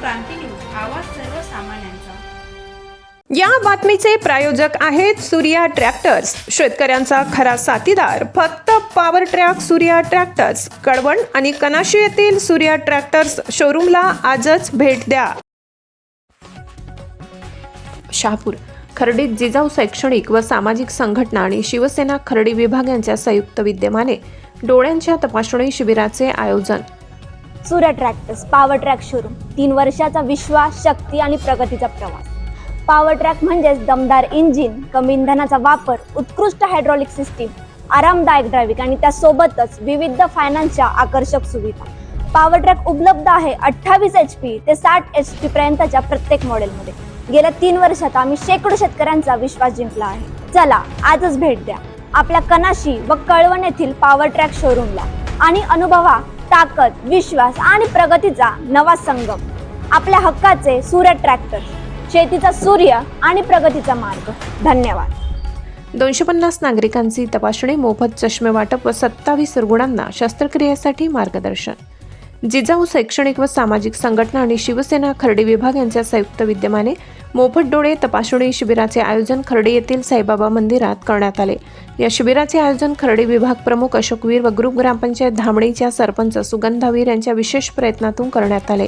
क्रांती news आवाज सर्वसामान्यांचा. या बातमीचे प्रायोजक आहेत सूर्या ट्रॅक्टर्स. शेतकऱ्यांचा खरा साथीदार फक्त power track Surya tractors. Kalwan आणि कनाशी येथील सूर्या ट्रॅक्टर्स शोरूमला आजच भेट द्या. शहापूर. खर्डीत जिजाऊ शैक्षणिक व सामाजिक संघटना आणि शिवसेना खर्डी विभाग यांच्या संयुक्त विद्यमाने डोळ्यांच्या तपासणी शिबिराचे आयोजन. सूर्य ट्रॅक्टर्स पॉवर ट्रॅक शोरूम तीन वर्षाचा विश्वास शक्ती आणि प्रगतीचा प्रवास. पॉवर ट्रॅक म्हणजेच दमदार इंजिन कमी इंधनाचा वापर उत्कृष्ट हायड्रॉलिक सिस्टीम आरामदायक ड्रायव्हिंग आणि त्यासोबतच विविध फायनान्सच्या आकर्षक सुविधा. पॉवर ट्रॅक उपलब्ध आहे अठ्ठावीस एच पी ते साठ एच पी पर्यंतच्या प्रत्येक मॉडेलमध्ये गेल्या तीन वर्षात आम्ही शेकडो शेतकऱ्यांचा विश्वास जिंकला आहे. चला आजच भेट द्या. आपल्या कनाशी व कळवण येथील पॉवर ट्रॅक शोरूमला आणि अनुभवा ताकद विश्वास आणि प्रगतीचा नवा संगम. आपल्या हक्काचे सूर्य ट्रॅक्टर शेतीचा सूर्य आणि प्रगतीचा मार्ग. धन्यवाद. दोनशे पन्नास नागरिकांची तपासणी मोफत चष्मे वाटप व सत्तावीस रुग्णांना शस्त्रक्रियेसाठी मार्गदर्शन. जिजाऊ शैक्षणिक व सामाजिक संघटना आणि शिवसेना खर्डी विभाग यांच्या संयुक्त विद्यमाने मोफत डोळे तपासणी शिबिराचे आयोजन खर्डी येथील साईबाबा मंदिरात करण्यात आले. या शिबिराचे आयोजन खर्डी विभाग प्रमुख अशोकवीर व ग्रुप ग्रामपंचायत धामणीच्या सरपंच सुगंधावीर यांच्या विशेष प्रयत्नातून करण्यात आले.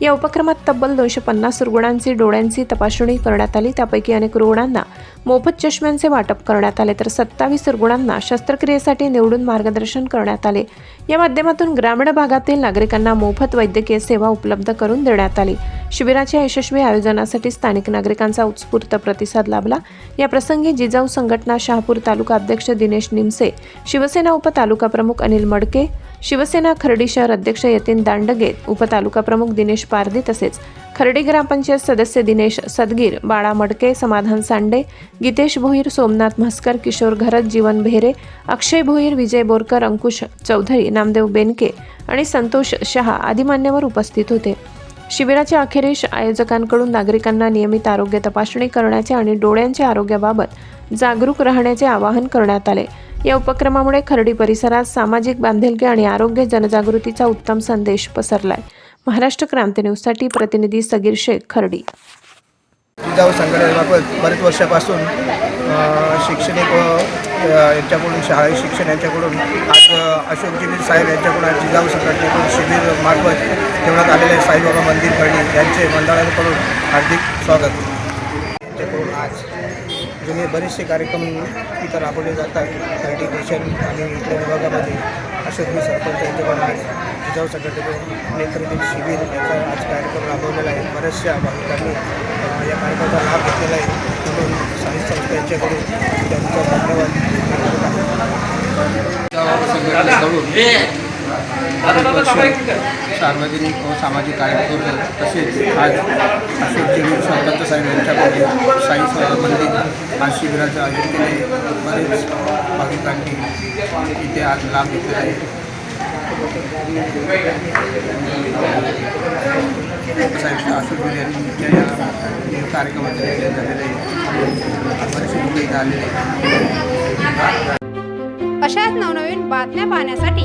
या उपक्रमात तब्बल दोनशे पन्नास रुग्णांची डोळ्यांची तपासणी करण्यात आली. त्यापैकी अनेक रुग्णांना मोफत चष्म्यांचे वाटप करण्यात आले. तर सत्तावीस रुग्णांना शस्त्रक्रियेसाठी निवडून मार्गदर्शन करण्यात आले. या माध्यमातून ग्रामीण भागातील नागरिकांना मोफत वैद्यकीय सेवा उपलब्ध करून देण्यात आली. शिबिराच्या यशस्वी आयोजनासाठी स्थानिक नागरिकांचा उत्स्फूर्त प्रतिसाद लाभला. या प्रसंगी जिजाऊ संघटना शहापूर तालुका अध्यक्ष दिनेश निमसे शिवसेना उपतालुका प्रमुख अनिल मडके शिवसेना खर्डी शहर अध्यक्ष यतीन दांडगे उपतालुका प्रमुख दिनेश पारदी तसेच खर्डी ग्रामपंचायत सदस्य दिनेश सदगीर बाळा मडके समाधान सांडे गीतेश भोईर सोमनाथ म्हस्कर किशोर घरत जीवन भेरे अक्षय भोईर विजय बोरकर अंकुश चौधरी नामदेव बेनके आणि संतोष शहा आदी मान्यवर उपस्थित होते. शिबिराच्या अखेरीस आयोजकांकडून नागरिकांना नियमित आरोग्य तपासणी करण्याचे आणि डोळ्यांच्या आरोग्याबाबत जागरूक राहण्याचे आवाहन करण्यात आले. या उपक्रमामुळे खर्डी परिसरात सामाजिक बांधिलकी आणि आरोग्य जनजागृतीचा उत्तम संदेश पसरलाय. महाराष्ट्र क्रांती न्यूजसाठी प्रतिनिधी सगीर शेख खर्डी. जिजाऊ संघटनेमार्फत बरेच वर्षापासून शैक्षणिक यांच्याकडून शाळा शिक्षण यांच्याकडून आज अ, अशोकजी साहेब यांच्याकडून आज जिजाऊ संघटनेकडून शिबिर मार्फत ठेवण्यात आलेले साईबाबा मंदिर खर्डी यांचे मंडळाकडून हार्दिक स्वागत. करून आज जुने बरेचसे कार्यक्रम इथं राबवले जातात. खर्डी स्टेशन आणि इथल्या विभागामध्ये अशोकजी सरपंच यांच्याकडून आज जिजाऊ संघटनेकडून नेतृत्व शिबिर याचा आज कार्यक्रम राबवलेला आहे. बऱ्याचशा भाविकांनी या कार्यक्रमाचा लाभ घेतलेला आहे. म्हणून साहित्य संस्था यांच्याकडून त्यांचा धन्यवाद सार्वजनिक व सामाजिक कार्य करतो तसेच आज अशोकजी सरपंच साहेब यांच्याकडे साई मंदिर आज शिबिराचं आयोजन केले बरेच भाविकांनी इथे आज लाभ घेतलेला आहे. साहेब कार्यक्रमाचे झालेले आहे बरेचसे लोक इथे आलेले आहेत. अशाच नवनवीन बातम्या पाहण्यासाठी